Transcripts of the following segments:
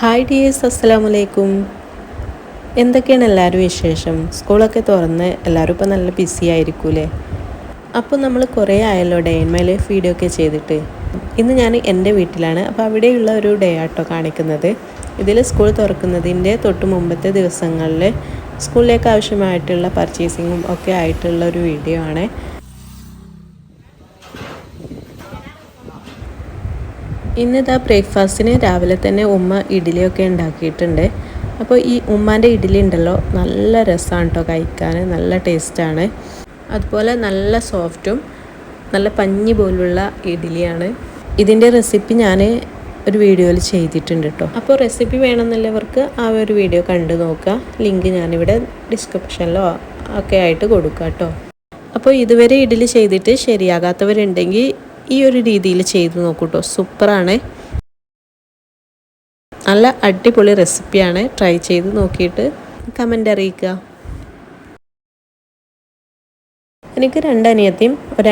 Hi dears അസ്സലാമു അലൈക്കും എന്തൊക്കെയാണ് എല്ലാവരും വിശേഷം? സ്കൂളൊക്കെ തുറന്ന് എല്ലാവരും ഇപ്പോൾ നല്ല ബിസി ആയിരിക്കൂലേ? അപ്പോൾ നമ്മൾ കുറേ ആയല്ലോ day in my life video ഒക്കെ ചെയ്തിട്ട്. ഇന്ന് ഞാൻ എന്റെ വീട്ടിലാണ്. അപ്പോൾ അവിടെയുള്ള ഒരു ഡേ ആട്ടോ കാണിക്കുന്നത്. ഇതിൽ സ്കൂൾ തുറക്കുന്നതിന്റെ തൊട്ട് മുമ്പത്തെ ദിവസങ്ങളിൽ സ്കൂളിലേക്ക് ആവശ്യമായിട്ടുള്ള പർച്ചേസിങ്ങും ഒക്കെ ആയിട്ടുള്ള ഒരു വീഡിയോ ആണ്. ഇന്നിതാ ബ്രേക്ക്ഫാസ്റ്റിന് രാവിലെ തന്നെ ഉമ്മ ഇഡ്ഡലിയൊക്കെ ഉണ്ടാക്കിയിട്ടുണ്ട്. അപ്പോൾ ഈ ഉമ്മാന്റെ ഇഡ്ഡലി ഉണ്ടല്ലോ നല്ല രസമാണ് കേട്ടോ കഴിക്കാൻ നല്ല ടേസ്റ്റാണ്. അതുപോലെ നല്ല സോഫ്റ്റും നല്ല പഞ്ഞി പോലുള്ള ഇഡ്ഡലിയാണ്. ഇതിന്റെ റെസിപ്പി ഞാൻ ഒരു വീഡിയോയിൽ ചെയ്തിട്ടുണ്ട് കേട്ടോ അപ്പോൾ റെസിപ്പി വേണമെന്നുള്ളവർക്ക് ആ ഒരു വീഡിയോ കണ്ടു നോക്കുക. ലിങ്ക് ഞാനിവിടെ ഡിസ്ക്രിപ്ഷനിലോ ഒക്കെ ആയിട്ട് കൊടുക്കാം കേട്ടോ അപ്പോൾ ഇതുവരെ ഇഡ്ഡലി ചെയ്തിട്ട് ശരിയാകാത്തവരുണ്ടെങ്കിൽ ഈ ഒരു രീതിയിൽ ചെയ്ത് നോക്കൂട്ടോ. സൂപ്പറാണ്. നല്ല അടിപൊളി റെസിപ്പിയാണ്. ട്രൈ ചെയ്ത് നോക്കിയിട്ട് കമന്റ് അറിയിക്കുക. എനിക്ക് രണ്ട് അനിയത്തിയും ഒരു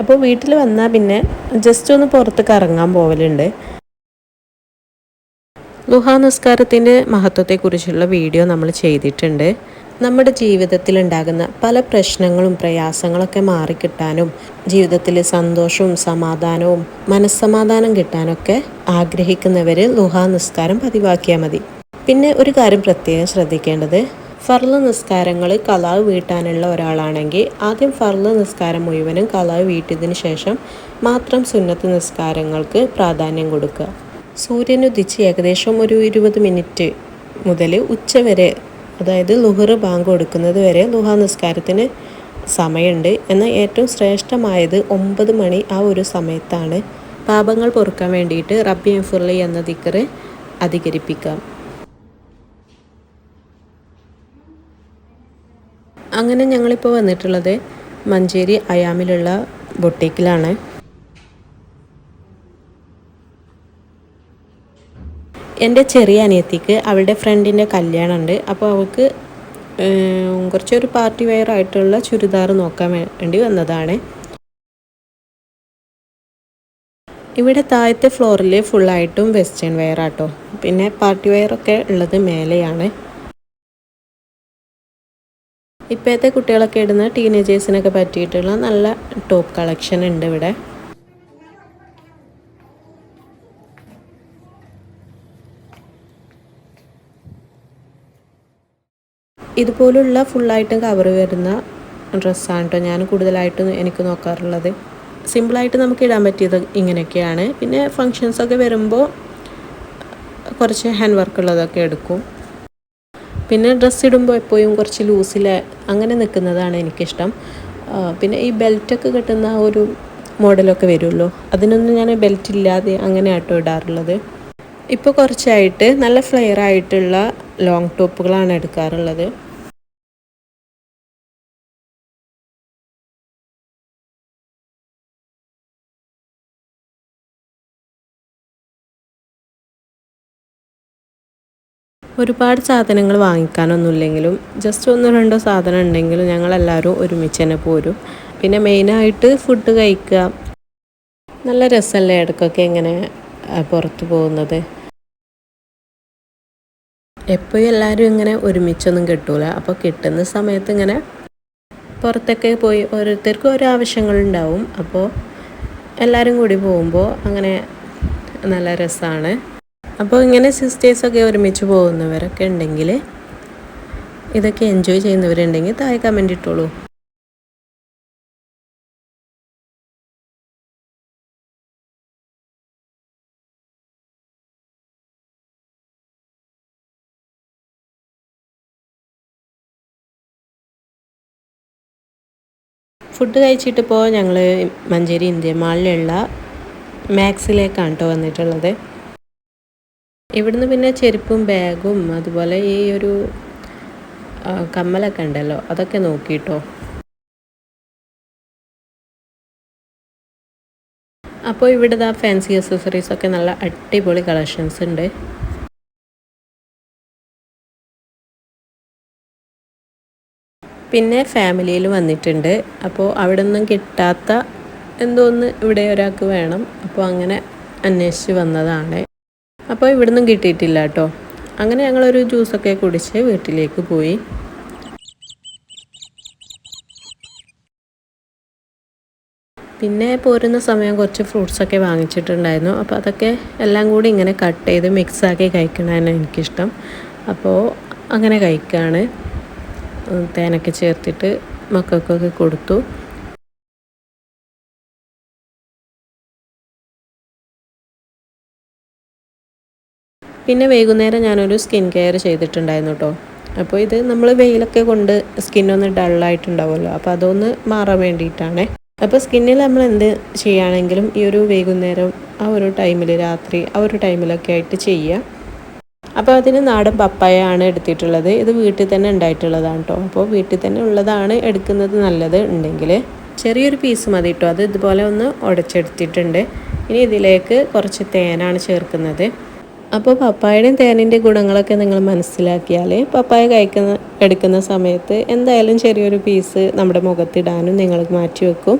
അപ്പോൾ വീട്ടിൽ വന്നാൽ പിന്നെ ജസ്റ്റ് ഒന്ന് പുറത്ത് കറങ്ങാൻ പോവലുണ്ട്. ലുഹാ നിസ്കാരത്തിന്റെ മഹത്വത്തെക്കുറിച്ചുള്ള വീഡിയോ നമ്മൾ ചെയ്തിട്ടുണ്ട്. നമ്മുടെ ജീവിതത്തിൽ ഉണ്ടാകുന്ന പല പ്രശ്നങ്ങളും പ്രയാസങ്ങളൊക്കെ മാറിക്കിട്ടാനും ജീവിതത്തിൽ സന്തോഷവും സമാധാനവും മനസ്സമാധാനം കിട്ടാനൊക്കെ ആഗ്രഹിക്കുന്നവർ ലുഹാ നിസ്കാരം പതിവാക്കിയാൽ മതി. പിന്നെ ഒരു കാര്യം പ്രത്യേകം ശ്രദ്ധിക്കേണ്ടത് ഫർൾ നിസ്കാരങ്ങൾ കലാവ് വീട്ടാനുള്ള ഒരാളാണെങ്കിൽ ആദ്യം ഫർൾ നിസ്കാരം മുഴുവനും കലാവ് വീട്ടിയതിന് ശേഷം മാത്രം സുന്നത്ത് നിസ്കാരങ്ങൾക്ക് പ്രാധാന്യം കൊടുക്കുക. സൂര്യനുദിച്ച് ഏകദേശം ഒരു ഇരുപത് മിനിറ്റ് മുതൽ ഉച്ചവരെ അതായത് ലുഹർ ബാങ്ക് കൊടുക്കുന്നത് വരെ ലുഹ നിസ്കാരത്തിന് സമയമുണ്ട്. എന്നാൽ ഏറ്റവും ശ്രേഷ്ഠമായത് ഒമ്പത് മണി ആ ഒരു സമയത്താണ്. പാപങ്ങൾ പൊറുക്കാൻ വേണ്ടിയിട്ട് റബ്ബി ഫുർലി എന്ന ദിക്കറ് അധികരിപ്പിക്കാം. അങ്ങനെ ഞങ്ങളിപ്പോൾ വന്നിട്ടുള്ളത് മഞ്ചേരി അയാമിലുള്ള ബൊട്ടീക്കിലാണ്. എന്റെ ചെറിയ അനിയത്തിക്ക് അവളുടെ ഫ്രണ്ടിന്റെ കല്യാണമുണ്ട്. അപ്പോൾ അവൾക്ക് കുറച്ചൊരു പാർട്ടി വെയർ ആയിട്ടുള്ള ചുരിദാർ നോക്കാൻ വേണ്ടി വന്നതാണ്. ഇവിടെ താഴത്തെ ഫ്ലോറിൽ ഫുള്ളായിട്ടും വെസ്റ്റേൺ വെയർ ആട്ടോ. പിന്നെ പാർട്ടി വെയർ ഒക്കെ ഉള്ളത് മേലെയാണ്. ഇപ്പോഴത്തെ കുട്ടികളൊക്കെ ഇടുന്ന ടീനേജേഴ്സിനൊക്കെ പറ്റിയിട്ടുള്ള നല്ല ടോപ്പ് കളക്ഷൻ ഉണ്ട് ഇവിടെ. ഇതുപോലുള്ള ഫുള്ളായിട്ടും കവർ വരുന്ന ഡ്രസ്സാണ് കേട്ടോ ഞാൻ കൂടുതലായിട്ടും എനിക്ക് നോക്കാറുള്ളത്. സിമ്പിളായിട്ട് നമുക്ക് ഇടാൻ പറ്റിയത് ഇങ്ങനെയൊക്കെയാണ്. പിന്നെ ഫങ്ഷൻസൊക്കെ വരുമ്പോൾ കുറച്ച് ഹാൻഡ് വർക്ക് ഉള്ളതൊക്കെ എടുക്കും. പിന്നെ ഡ്രസ്സ് ഇടുമ്പോൾ എപ്പോഴും കുറച്ച് ലൂസിൽ അങ്ങനെ നിൽക്കുന്നതാണ് എനിക്കിഷ്ടം. പിന്നെ ഈ ബെൽറ്റൊക്കെ കിട്ടുന്ന ഒരു മോഡലൊക്കെ വരുമല്ലോ അതിനൊന്നും ഞാൻ ബെൽറ്റ് ഇല്ലാതെ അങ്ങനെ ആട്ടോ ഇടാറുള്ളത്. ഇപ്പോൾ കുറച്ചായിട്ട് നല്ല ഫ്ലെയർ ആയിട്ടുള്ള ലോങ് ടോപ്പുകളാണ് എടുക്കാറുള്ളത്. ഒരുപാട് സാധനങ്ങൾ വാങ്ങിക്കാനൊന്നുമില്ലെങ്കിലും ജസ്റ്റ് ഒന്നോ രണ്ടോ സാധനം ഉണ്ടെങ്കിലും ഞങ്ങളെല്ലാവരും ഒരുമിച്ച് തന്നെ പോരും. പിന്നെ മെയിനായിട്ട് ഫുഡ് കഴിക്കുക. നല്ല രസമല്ലേ ഇടയ്ക്കൊക്കെ ഇങ്ങനെ പുറത്ത് പോകുന്നത്? എപ്പോഴും എല്ലാവരും ഇങ്ങനെ ഒരുമിച്ചൊന്നും കിട്ടൂല. അപ്പോൾ കിട്ടുന്ന സമയത്ത് ഇങ്ങനെ പുറത്തൊക്കെ പോയി ഓരോരുത്തർക്കും ഓരോ ആവശ്യങ്ങളുണ്ടാവും അപ്പോൾ എല്ലാവരും കൂടി പോകുമ്പോൾ അങ്ങനെ നല്ല രസമാണ് അപ്പോൾ ഇങ്ങനെ സിസ്റ്റേഴ്സൊക്കെ ഒരുമിച്ച് പോകുന്നവരൊക്കെ ഉണ്ടെങ്കിൽ ഇതൊക്കെ എൻജോയ് ചെയ്യുന്നവരുണ്ടെങ്കിൽ താഴെ കമന്റ് ഇട്ടോളൂ. ഫുഡ് കഴിച്ചിട്ടിപ്പോൾ ഞങ്ങൾ മഞ്ചേരി ഇന്ത്യ മാളിലുള്ള മാക്സിലേക്കാണ് കേട്ടോ വന്നിട്ടുള്ളത്. ഇവിടുന്ന് പിന്നെ ചെരുപ്പും ബാഗും അതുപോലെ ഈ ഒരു കമ്മലൊക്കെ ഉണ്ടല്ലോ അതൊക്കെ നോക്കിയിട്ടോ അപ്പോൾ ഇവിടെ ആ ഫാൻസി അക്സസറീസ് ഒക്കെ നല്ല അടിപൊളി കളക്ഷൻസ് ഉണ്ട്. പിന്നെ ഫാമിലിയിൽ വന്നിട്ടുണ്ട്. അപ്പോൾ അവിടെ നിന്നും കിട്ടാത്ത എന്തോന്ന് ഇവിടെ ഒരാൾക്ക് വേണം. അപ്പോൾ അങ്ങനെ അന്വേഷിച്ച് വന്നതാണ്. അപ്പോൾ ഇവിടുന്നും കിട്ടിയിട്ടില്ല കേട്ടോ. അങ്ങനെ ഞങ്ങളൊരു ജ്യൂസൊക്കെ കുടിച്ച് വീട്ടിലേക്ക് പോയി. പിന്നെ പോരുന്ന സമയം കുറച്ച് ഫ്രൂട്ട്സൊക്കെ വാങ്ങിച്ചിട്ടുണ്ടായിരുന്നു. അപ്പോൾ അതൊക്കെ എല്ലാം കൂടി ഇങ്ങനെ കട്ട് ചെയ്ത് മിക്സാക്കി കഴിക്കണതാണ് എനിക്കിഷ്ടം. അപ്പോൾ അങ്ങനെ കഴിക്കുകയാണ് തേനൊക്കെ ചേർത്തിട്ട് മക്കൾക്കൊക്കെ കൊടുത്തു. പിന്നെ വൈകുന്നേരം ഞാനൊരു സ്കിൻ കെയർ ചെയ്തിട്ടുണ്ടായിരുന്നു കേട്ടോ. അപ്പോൾ ഇത് നമ്മൾ വെയിലൊക്കെ കൊണ്ട് സ്കിന്നൊന്ന് ഡള്ളായിട്ടുണ്ടാവുമല്ലോ. അപ്പോൾ അതൊന്ന് മാറാൻ വേണ്ടിയിട്ടാണ്. അപ്പോൾ സ്കിന്നിൽ നമ്മൾ എന്ത് ചെയ്യുകയാണെങ്കിലും ഈ ഒരു വൈകുന്നേരം ആ ഒരു ടൈമിൽ രാത്രി ആ ഒരു ടൈമിലൊക്കെ ആയിട്ട് ചെയ്യുക. അപ്പോൾ അതിന് നാടൻ പപ്പായ ആണ് എടുത്തിട്ടുള്ളത്. ഇത് വീട്ടിൽ തന്നെ ഉണ്ടായിട്ടുള്ളതാണ് കേട്ടോ. അപ്പോൾ വീട്ടിൽ തന്നെ ഉള്ളതാണ് എടുക്കുന്നത് നല്ലത് ഉണ്ടെങ്കിൽ. ചെറിയൊരു പീസ് മതി കേട്ടോ. അത് ഇതുപോലെ ഒന്ന് ഉടച്ചെടുത്തിട്ടുണ്ട്. ഇനി ഇതിലേക്ക് കുറച്ച് തേനാണ് ചേർക്കുന്നത്. അപ്പോൾ പപ്പായയുടെയും തേനിന്റെ ഗുണങ്ങളൊക്കെ നിങ്ങൾ മനസ്സിലാക്കിയാൽ പപ്പായ കഴിക്കുന്ന എടുക്കുന്ന സമയത്ത് എന്തായാലും ചെറിയൊരു പീസ് നമ്മുടെ മുഖത്തിടാനും നിങ്ങൾ മാറ്റി വെക്കും.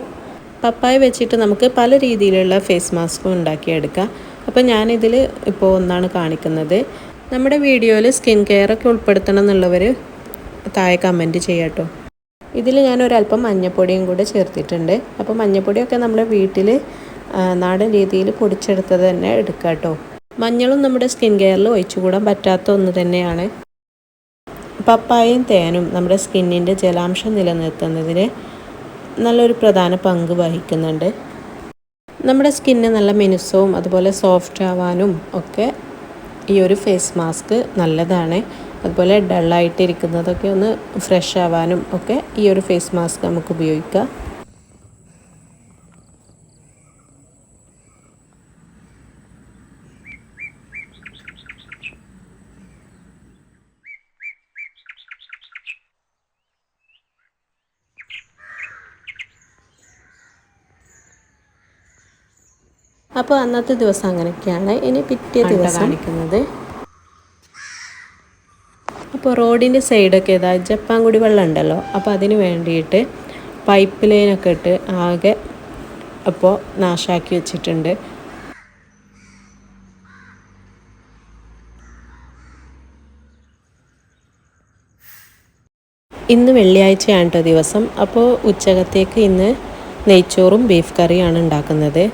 പപ്പായ വെച്ചിട്ട് നമുക്ക് പല രീതിയിലുള്ള ഫേസ് മാസ്കും ഉണ്ടാക്കിയെടുക്കാം. അപ്പോൾ ഞാനിതിൽ ഇപ്പോൾ ഒന്നാണ് കാണിക്കുന്നത്. നമ്മുടെ വീഡിയോയിൽ സ്കിൻ കെയർ ഒക്കെ ഉൾപ്പെടുത്തണം എന്നുള്ളവർ താഴെ കമന്റ് ചെയ്യാട്ടോ. ഇതിൽ ഞാൻ ഒരല്പം മഞ്ഞപ്പൊടിയും കൂടെ ചേർത്തിട്ടുണ്ട്. അപ്പോൾ മഞ്ഞപ്പൊടിയൊക്കെ നമ്മുടെ വീട്ടിൽ നാടൻ രീതിയിൽ പൊടിച്ചെടുത്തത് തന്നെ എടുക്കാം കേട്ടോ മഞ്ഞളും നമ്മുടെ സ്കിൻ കെയറിൽ ഒഴിച്ചുകൂടാൻ പറ്റാത്ത ഒന്ന് തന്നെയാണ്. പപ്പായയും തേനും നമ്മുടെ സ്കിന്നിന്റെ ജലാംശം നിലനിർത്തുന്നതിന് നല്ലൊരു പ്രധാന പങ്ക് വഹിക്കുന്നുണ്ട്. നമ്മുടെ സ്കിന്ന് നല്ല മിനുസവും അതുപോലെ സോഫ്റ്റ് ആവാനും ഒക്കെ ഈ ഒരു ഫേസ് മാസ്ക് നല്ലതാണ്. അതുപോലെ ഡള്ളായിട്ടിരിക്കുന്നതൊക്കെ ഒന്ന് ഫ്രഷ് ആവാനും ഒക്കെ ഈ ഒരു ഫേസ് മാസ്ക് നമുക്ക് ഉപയോഗിക്കാം. അപ്പോൾ അന്നത്തെ ദിവസം അങ്ങനെയൊക്കെയാണ്. ഇനി പിറ്റേ ദിവസം കാണിക്കുന്നത്. അപ്പോൾ റോഡിന്റെ സൈഡൊക്കെ ഇതാ ജപ്പാൻ കുടിവെള്ളം ഉണ്ടല്ലോ. അപ്പോൾ അതിന് വേണ്ടിയിട്ട് പൈപ്പ് ലൈനൊക്കെ ഇട്ട് ആകെ അപ്പോൾ നാശാക്കി വെച്ചിട്ടുണ്ട്. ഇന്ന് വെള്ളിയാഴ്ചയാണ് കേട്ടോ ദിവസം. അപ്പോൾ ഉച്ചകത്തേക്ക് ഇന്ന് നെയ്ച്ചോറും ബീഫ് കറിയാണ് ഉണ്ടാക്കുന്നത്.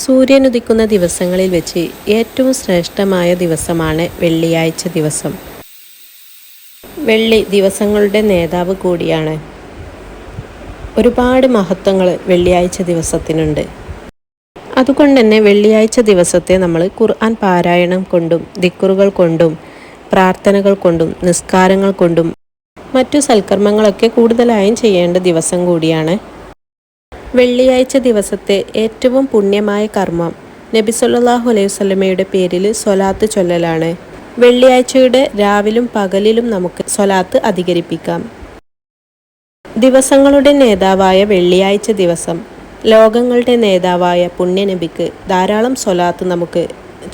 സൂര്യൻ ഉദിക്കുന്ന ദിവസങ്ങളിൽ വെച്ച് ഏറ്റവും ശ്രേഷ്ഠമായ ദിവസമാണ് വെള്ളിയാഴ്ച ദിവസം. വെള്ളി ദിവസങ്ങളുടെ നേതാവ് കൂടിയാണ്. ഒരുപാട് മഹത്വങ്ങൾ വെള്ളിയാഴ്ച ദിവസത്തിനുണ്ട്. അതുകൊണ്ട് തന്നെ വെള്ളിയാഴ്ച ദിവസത്തെ നമ്മൾ ഖുർആൻ പാരായണം കൊണ്ടും ദിക്കുറുകൾ കൊണ്ടും പ്രാർത്ഥനകൾ കൊണ്ടും നിസ്കാരങ്ങൾ കൊണ്ടും മറ്റു സൽക്കർമ്മങ്ങളൊക്കെ കൂടുതലായും ചെയ്യേണ്ട ദിവസം കൂടിയാണ് വെള്ളിയാഴ്ച ദിവസത്തെ ഏറ്റവും പുണ്യമായ കർമ്മം നബി സല്ലാഹു അലൈഹി സ്വലമയുടെ പേരിൽ സ്വലാത്ത് ചൊല്ലലാണ്. വെള്ളിയാഴ്ചയുടെ രാവിലും പകലിലും നമുക്ക് സ്വലാത്ത് അധികരിപ്പിക്കാം. ദിവസങ്ങളുടെ നേതാവായ വെള്ളിയാഴ്ച ദിവസം ലോകങ്ങളുടെ നേതാവായ പുണ്യനബിക്ക് ധാരാളം സ്വലാത്ത് നമുക്ക്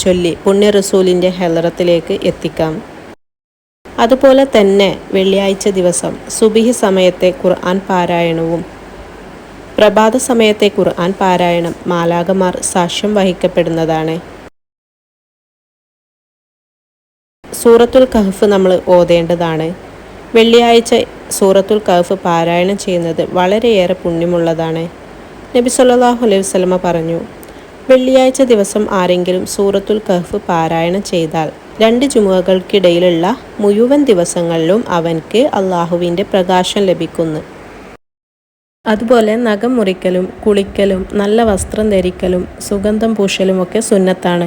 ചൊല്ലി പുണ്യ റസൂലിന്റെ ഹെലറത്തിലേക്ക് എത്തിക്കാം. അതുപോലെ തന്നെ വെള്ളിയാഴ്ച ദിവസം സുബിഹി സമയത്തെ ഖുർആൻ പാരായണവും പ്രഭാത സമയത്തെ ഖുർആൻ പാരായണം മാലാകമാർ സാക്ഷ്യം വഹിക്കപ്പെടുന്നതാണ്. സൂറത്തുൽ കഹഫ് നമ്മൾ ഓതേണ്ടതാണ്. വെള്ളിയാഴ്ച സൂറത്തുൽ കഹഫ് പാരായണം ചെയ്യുന്നത് വളരെയേറെ പുണ്യമുള്ളതാണ്. നബി സല്ലാഹു അലൈഹി വസ്ലമ പറഞ്ഞു വെള്ളിയാഴ്ച ദിവസം ആരെങ്കിലും സൂറത്തുൽ കഹഫ് പാരായണം ചെയ്താൽ രണ്ട് ചുമകൾക്കിടയിലുള്ള മുഴുവൻ ദിവസങ്ങളിലും അവൻക്ക് അള്ളാഹുവിന്റെ പ്രകാശം ലഭിക്കുന്നു. അതുപോലെ നഖം മുറിക്കലും കുളിക്കലും നല്ല വസ്ത്രം ധരിക്കലും സുഗന്ധം പൂശലും ഒക്കെ സുന്നത്താണ്.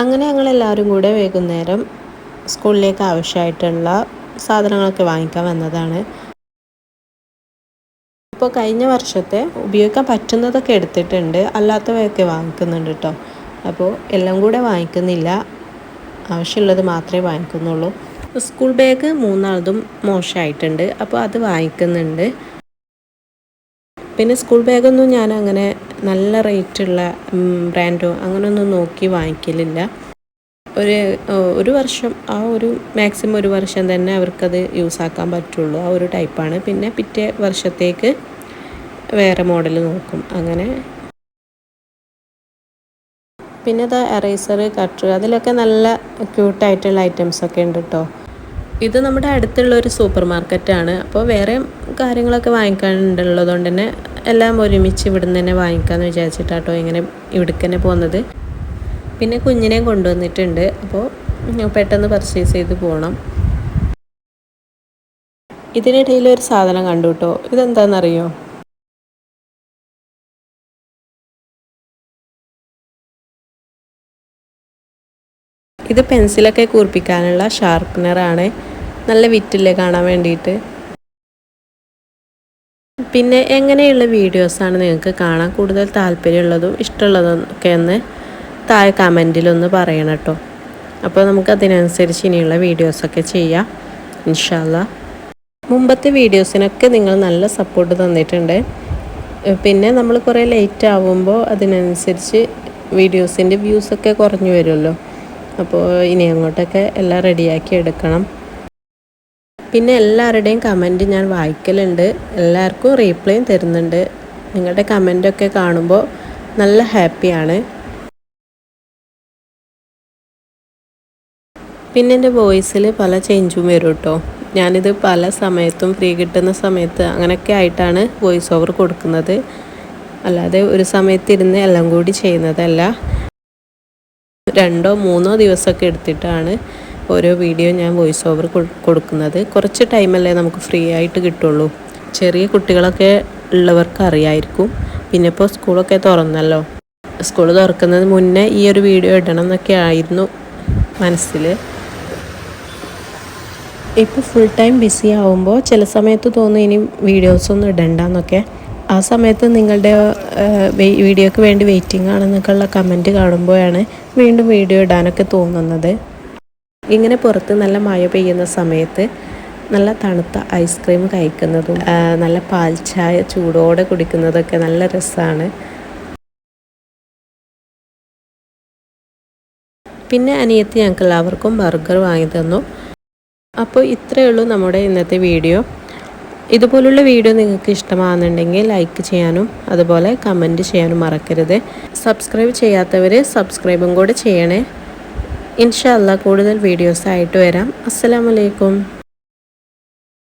അങ്ങനെ ഞങ്ങളെല്ലാവരും കൂടെ വൈകുന്നേരം സ്കൂളിലേക്ക് ആവശ്യമായിട്ടുള്ള സാധനങ്ങളൊക്കെ വാങ്ങിക്കാൻ വന്നതാണ്. ഇപ്പോൾ കഴിഞ്ഞ വർഷത്തെ ഉപയോഗിക്കാൻ പറ്റുന്നതൊക്കെ എടുത്തിട്ടുണ്ട്. അല്ലാത്തവയൊക്കെ വാങ്ങിക്കുന്നുണ്ട് കേട്ടോ അപ്പോൾ എല്ലാം കൂടെ വാങ്ങിക്കുന്നില്ല. ആവശ്യമുള്ളത് മാത്രമേ വാങ്ങിക്കുന്നുള്ളൂ. School bag മൂന്നാളതും മോശമായിട്ടുണ്ട്. അപ്പോൾ അത് വാങ്ങിക്കുന്നുണ്ട്. പിന്നെ സ്കൂൾ ബാഗൊന്നും ഞാൻ അങ്ങനെ നല്ല റേറ്റുള്ള ബ്രാൻഡോ അങ്ങനെയൊന്നും നോക്കി വാങ്ങിക്കലില്ല. ഒരു ഒരു വർഷം ആ ഒരു മാക്സിമം ഒരു വർഷം തന്നെ അവർക്കത് യൂസാക്കാൻ പറ്റുള്ളൂ. ആ ഒരു ടൈപ്പാണ്. പിന്നെ പിറ്റേ വർഷത്തേക്ക് വേറെ മോഡൽ നോക്കും. അങ്ങനെ പിന്നെ ഇതാ എറേസർ കട്ടർ അതിലൊക്കെ നല്ല ക്യൂട്ടായിട്ടുള്ള ഐറ്റംസ് ഒക്കെ ഉണ്ട് കേട്ടോ ഇത് നമ്മുടെ അടുത്തുള്ള ഒരു സൂപ്പർ മാർക്കറ്റാണ് അപ്പോൾ വേറെ കാര്യങ്ങളൊക്കെ വാങ്ങിക്കാനുണ്ടുള്ളത് കൊണ്ട് തന്നെ എല്ലാം ഒരുമിച്ച് ഇവിടുന്ന് തന്നെ വാങ്ങിക്കാമെന്ന് വിചാരിച്ചിട്ടാട്ടോ ഇങ്ങനെ ഇവിടേക്ക് തന്നെ പോകുന്നത് പിന്നെ കുഞ്ഞിനെയും കൊണ്ടുവന്നിട്ടുണ്ട്. അപ്പോൾ പെട്ടെന്ന് പർച്ചേസ് ചെയ്ത് പോകണം ഇതിനിടയിൽ ഒരു സാധനം കണ്ടു കേട്ടോ ഇതെന്താണെന്നറിയോ ഇത് പെൻസിലൊക്കെ കൂർപ്പിക്കാനുള്ള ഷാർപ്പനറാണ് നല്ല വിറ്റില്ലേ കാണാൻ വേണ്ടിയിട്ട്. പിന്നെ എങ്ങനെയുള്ള വീഡിയോസാണ് നിങ്ങൾക്ക് കാണാൻ കൂടുതൽ താല്പര്യമുള്ളതും ഇഷ്ടമുള്ളതും ഒക്കെ ഒന്ന് താഴെ കമന്റിലൊന്ന് പറയണം കേട്ടോ. അപ്പോൾ നമുക്ക് അതിനനുസരിച്ച് ഇനിയുള്ള വീഡിയോസൊക്കെ ചെയ്യാം ഇൻഷാല്ല മുമ്പത്തെ വീഡിയോസിനൊക്കെ നിങ്ങൾ നല്ല സപ്പോർട്ട് തന്നിട്ടുണ്ട്. പിന്നെ നമ്മൾ കുറേ ലേറ്റ് ആവുമ്പോൾ അതിനനുസരിച്ച് വീഡിയോസിന്റെ വ്യൂസൊക്കെ കുറഞ്ഞു വരുമല്ലോ. അപ്പോൾ ഇനി അങ്ങോട്ടൊക്കെ എല്ലാം റെഡിയാക്കി എടുക്കണം. പിന്നെ എല്ലാവരുടെയും കമന്റ് ഞാൻ വായിക്കലുണ്ട്. എല്ലാവർക്കും റീപ്ലൈയും തരുന്നുണ്ട്. നിങ്ങളുടെ കമന്റൊക്കെ കാണുമ്പോൾ നല്ല ഹാപ്പിയാണ്. പിന്നെ എന്റെ വോയിസിൽ പല ചേഞ്ചും വരും കേട്ടോ. ഞാനിത് പല സമയത്തും ഫ്രീ കിട്ടുന്ന സമയത്ത് അങ്ങനെയൊക്കെ ആയിട്ടാണ് വോയിസ് ഓവർ കൊടുക്കുന്നത്. അല്ലാതെ ഒരു സമയത്ത് ഇരുന്ന് എല്ലാം കൂടി ചെയ്യുന്നതല്ല. രണ്ടോ മൂന്നോ ദിവസമൊക്കെ എടുത്തിട്ടാണ് ഓരോ വീഡിയോ ഞാൻ വോയിസ് ഓവർ കൊടുക്കുന്നത്. കുറച്ച് ടൈമല്ലേ നമുക്ക് ഫ്രീ ആയിട്ട് കിട്ടുള്ളൂ. ചെറിയ കുട്ടികളൊക്കെ ഉള്ളവർക്ക് അറിയായിരിക്കും. പിന്നെ ഇപ്പോൾ സ്കൂളൊക്കെ തുറന്നല്ലോ. സ്കൂൾ തുറക്കുന്നതിന് മുന്നേ ഈ ഒരു വീഡിയോ ഇടണം എന്നൊക്കെ ആയിരുന്നു മനസ്സിൽ ഇപ്പോൾ ഫുൾ ടൈം ബിസി ആവുമ്പോൾ ചില സമയത്ത് തോന്നും ഇനി വീഡിയോസൊന്നും ഇടണ്ടെന്നൊക്കെ ആ സമയത്ത് നിങ്ങളുടെ വീഡിയോക്ക് വേണ്ടി വെയിറ്റിംഗ് ആണെന്നൊക്കെയുള്ള കമന്റ് കാണുമ്പോഴാണ് വീണ്ടും വീഡിയോ ഇടാനൊക്കെ തോന്നുന്നത്. ഇങ്ങനെ പുറത്ത് നല്ല മഴ പെയ്യുന്ന സമയത്ത് നല്ല തണുത്ത ഐസ്ക്രീം കഴിക്കുന്നതും നല്ല പാൽ ചായ ചൂടോടെ കുടിക്കുന്നതൊക്കെ നല്ല രസമാണ് പിന്നെ അനിയത്തി ഞങ്ങൾക്ക് എല്ലാവർക്കും ബർഗർ വാങ്ങി തന്നു. അപ്പോൾ ഇത്രയേ ഉള്ളൂ നമ്മുടെ ഇന്നത്തെ വീഡിയോ ഇതുപോലുള്ള വീഡിയോ നിങ്ങൾക്ക് ഇഷ്ടമാകുന്നുണ്ടെങ്കിൽ ലൈക്ക് ചെയ്യാനും അതുപോലെ കമന്റ് ചെയ്യാനും മറക്കരുത്. സബ്സ്ക്രൈബ് ചെയ്യാത്തവർ സബ്സ്ക്രൈബും കൂടെ ചെയ്യണേ. ഇൻഷാല്ല കൂടുതൽ വീഡിയോസ് ആയിട്ട് വരാം. അസ്സലാമലൈക്കും